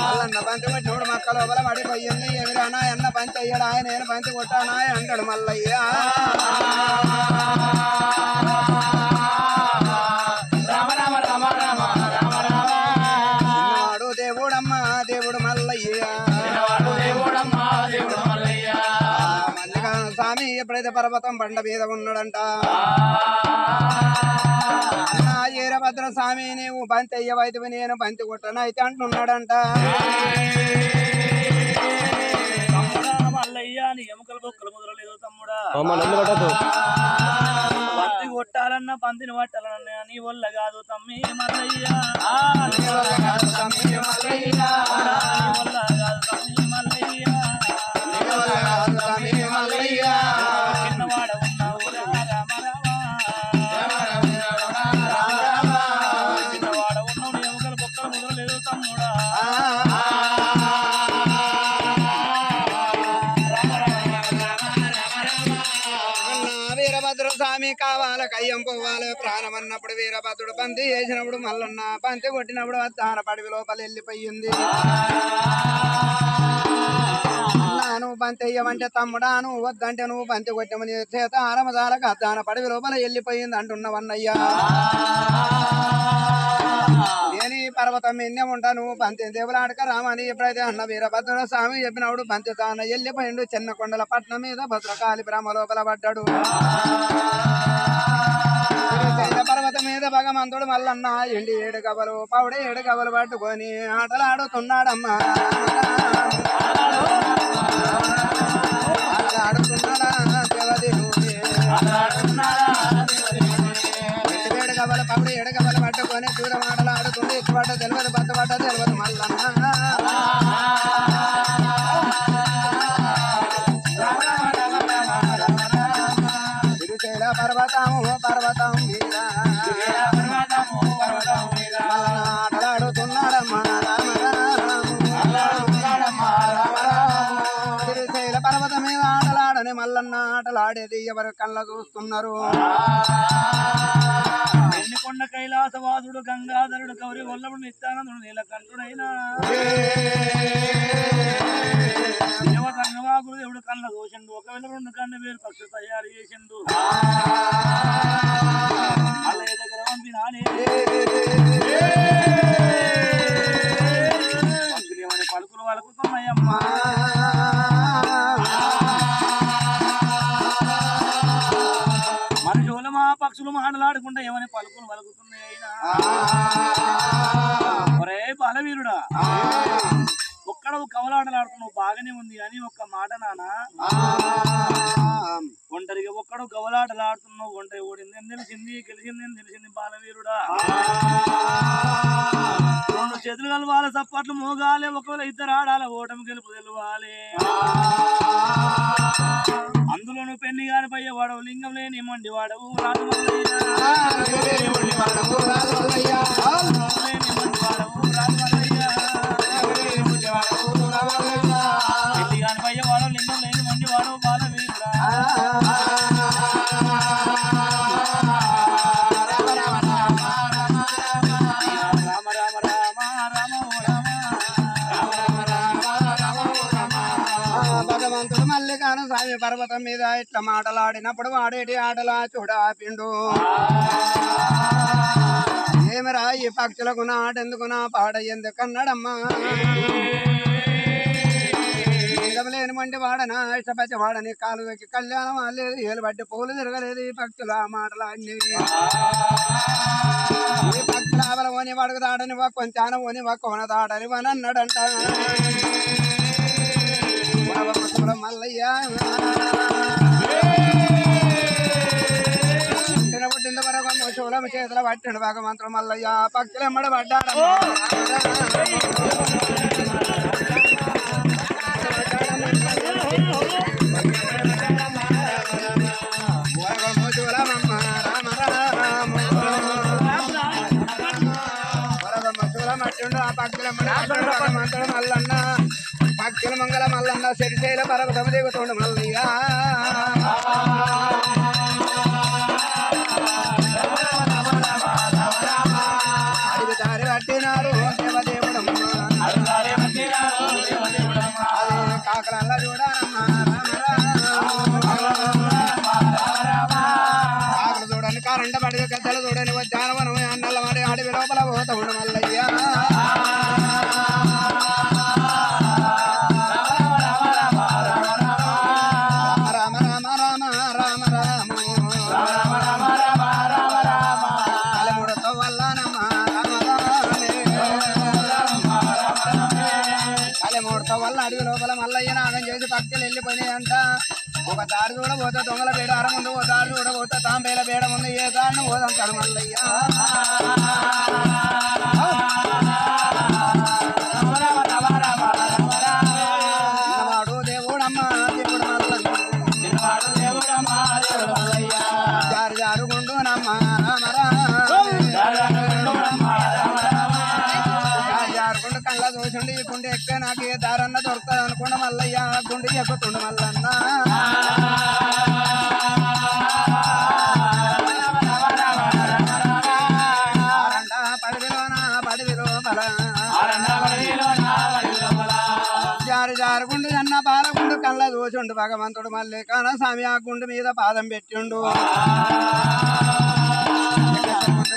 మల్లన్న పంచి కొట్టినప్పుడు మక్క లోపల పడిపోయింది ఎమిరానా ఎన్న పంచి అయ్యాడు నేను పంచి కొట్టానా అంటాడు మల్లయ్య స్వామి ఎప్పుడైతే పర్వతం బండ మీద ఉన్నాడంట. అన్నా ఈరభద్ర స్వామి నీవు బంతి అయ్యవైతే నేను బంతి కొట్టను అయితే అంటున్నాడంట. తమ్ముడా మల్లయ్య నీ ఎముకలు బొక్కలు ముదరలేదు తమ్ముడా. బంతి కొట్టాలన్నా బంతిని పట్టాలన్నా నీ వల్ల కాదు తమ్మి మల్లయ్య. వల్ల కాదు తమ్మి స్వామి కావాల కయ్యం పోవాలి. ప్రాణం అన్నప్పుడు వీరభద్రుడు పంతి చేసినప్పుడు మల్లన్న బంతి కొట్టినప్పుడు అద్దాన పడివి లోపల వెళ్ళిపోయింది. నువ్వు బంతి అయ్యమంటే తమ్ముడా నువ్వు వద్దంటే నువ్వు బంతి కొట్టమని చేత ఆరమదాలకు అద్దాన పడివి లోపల వెళ్ళిపోయింది అంటున్నవన్నయ్యా అని పర్వతం ఎన్నే ఉంటాను నువ్వు బంతి దేవులాడక రామని ఎప్పుడైతే అన్న వీరభద్ర స్వామి చెప్పినప్పుడు బంతి తాన వెళ్ళిపోయిండు చిన్న కొండల పట్నం మీద భద్రకాళి బ్రహ్మ లోపల పడ్డాడు. పర్వతం మీద భగవంతుడు మల్లన్న ఎండి ఏడు కవలు పౌడ ఏడు కవలు పట్టుకొని ఆటలాడుతున్నాడమ్మా. ఆటలాడుతున్నాడా? దేవదేవుడే. ఆటలాడుతుంది ఇటుపడ్డ తెలియదు బద్దపడ్డ తెలియదు మల్లన్న పర్వతము పర్వతము. ఆటలాడేది ఎవరు కళ్ళ చూస్తున్నారు? ఎన్నికొండ కైలాసవాసుడు గంగాధరుడు గౌరి వల్లభుడు నిత్యానందుడు నీలకంఠుడైనా. దేవుడు ఎవడు కళ్ళ దోషండు ఒకవేళ రెండు కన్ను వేరు పక్షు తయారు చేసిండు. మల్లయ్య దగ్గర పంపినానే పలుకులు పలుకుతున్నాయమ్మా. పక్షులు మాటలాడుకుంటా ఏమని పలుకులు పలుకుతున్నాయి ఒరే బలవీరుడా. ఒక్కడవు కవలాటలాడుతున్నావు బాగానే ఉంది అని ఒక్క మాట నాన్న ఒంటరిగా ఒక్కడు గవలాటలాడుతున్నావు ఒంటరి ఓడింది. అని తెలిసింది గెలిచింది అని తెలిసింది బాలవీరుడా. రెండు చేతులు కలవాలి చప్పట్లు మోగాలి ఒకవేళ ఇద్దరు ఆడాలి ఓటమి గెలుపు తెలవాలి. అందులోను పెళ్ళి గారి పయ్య వాడవు లింగం లేని మండి వాడవు రాజు మల్లయ్య. వాడవు పర్వతం మీద ఇట్లా మాటలాడినప్పుడు వాడేటి ఆటలా చూడాపిండు ఏమిరా ఈ పక్షులకు నాటెందుకు నా పాడ ఎందుకన్నాడమ్మా? లేనివంటి లేని వాడనా ఇష్టపచ్చి వాడని కాలు కళ్యాణం లేదు ఏలు బట్టి పూలు తిరగలేదు ఈ పక్షుల మాటలాడినవి. ఈ పక్షుల ఆవల ఓని వాడుకు దాడని వా కొంచాన ఓని వా కోన దాడని వని అన్నాడంట వరవమతుల మల్లయ్య. పుట్టిన వరకు శూలం చేతుల భగవంతుడు మల్లయ్య. పక్షులు ఎమ్మడ పడ్డాడు శూలమమ్మ ఆ పక్షుల భగవంతుడు మల్లన్న. మంగళ మల్లన్న సిరిశైల పర్వతం దిగుతుండు మల్లయ్యా ఒక దారి కూడా పోతా దొంగల బేడ అరముందు ఒక దారి కూడా పోతా తాంబేల బేడ ముందు ఏ దారిని పోదాం కడమల్లయ్యా గుండె ఎక్కే నాకు ఏ దారన్న దొరుకుతుంది అనుకున్న మల్లయ్య. గుండె ఎక్కుతుండు మల్లన్న. జారు జారుగుండు అన్న బాలగుండు కళ్ళ దోషుండు భగవంతుడు మళ్ళీ కాన స్వామి ఆ గుండు మీద పాదం పెట్టిండు.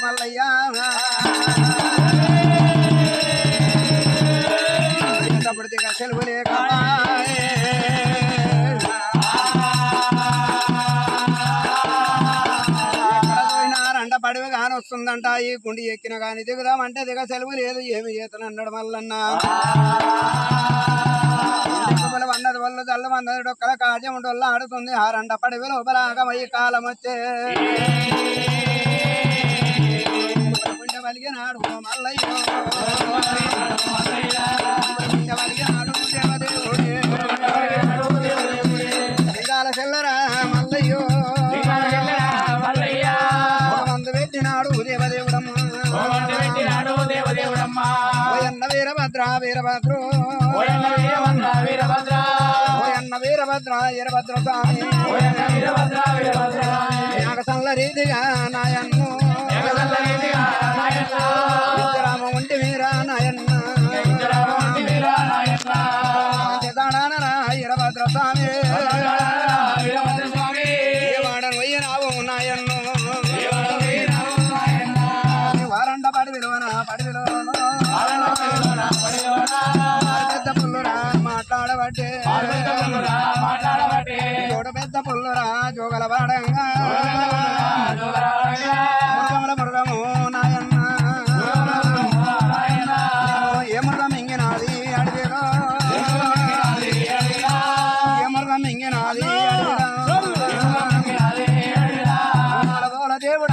మల్లయ్య. సెలవు లేక పడివి కాని వస్తుందంట. ఈ గుండి ఎక్కిన గాని దిగుదామంటే దిగ సెలవు లేదు. ఏమి చేతను అన్నాడు మల్లన్న. దిక్కుమల వల్ల జల్లు వన్నది డొక్కల కాజం డొల్ల ఆడుతుంది. ఆ రంట పడివి కాలం వచ్చే. గుండె వలిగినాడు మల్లయ్య. వీరభద్ర. వీరభద్రు ఓయన్న వీరభద్ర వీరభద్ర స్వామి నాగసంల రీతిగా నాయన్ను. మాట్లాడబట్టే. చూడ పెద్ద పుల్లురా జోగల వాడంగా. మృగముల మృగము నాయన్న. ఏ మృగం ఇంగినాది అడవిలో ఏ మృగం ఇంగినాది దేవుడమ్మ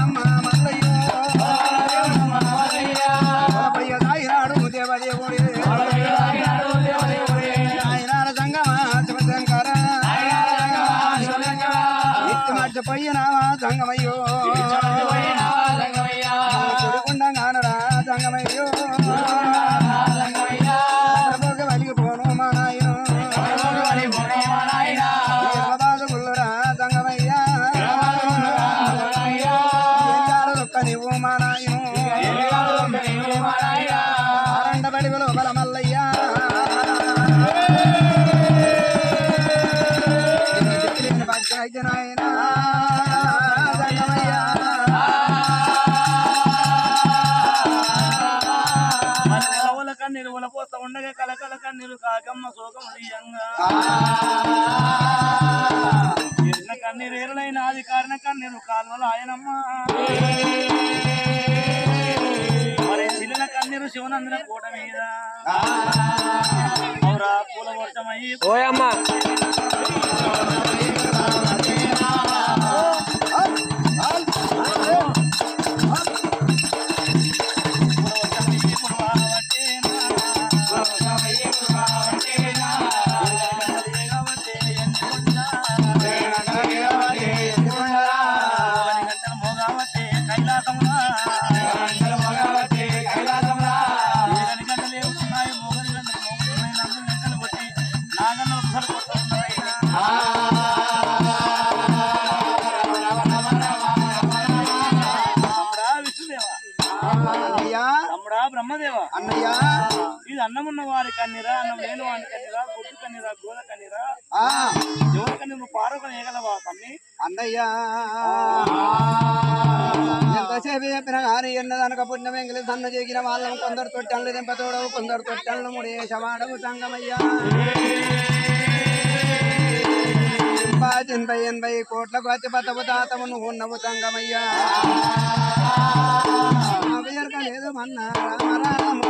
కన్నీరు ఉల పోత ఉండగా కలకల కన్నీరు కాకమ్మ శోకం దియంగా ఎర్న కన్నీరు ఎరులైన ఆది కారణ కన్నీరు కాల్వల ఆయనమ్మ. మరి చిల్లిన కన్నీరు శివనందన కోట మీద. పూల వర్షమయ్యి ఓయమ్మా. బ్రహ్మదేవా? అన్నయ్యా. ఇది అన్నం ఉన్న వారి కన్నీరా అన్నం లేని వారి కన్నీరా గుడ్డు కన్నీరా గోద కన్నీరా? ఆ, ఎవరి కన్నీరు పారొకని ఏగలవా తమ్మి? అన్నయ్యా. ఎంతసేపు చెప్పిన కానీ ఎన్నదనక పుణ్యం ఎంగిలి సన్న చేగిన వాళ్ళం కొందరు తొట్టెళ్ళు దింపతోడవు కొందరు తొట్టెళ్ళు ముడేశవాడవు సంగమయ్యా. ఎనభై ఎనభై కోట్లకు అతి పతపు తాతము నువ్వు ఉన్నవు సంగమయ్యా. ఓయర్కలేదు మన్న రామ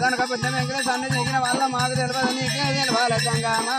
కనుక పెద్ద వెంకటేశాన్ని దిగిన వాళ్ళ మాకు తెలియదు నీకే తెలియాలి సంగమా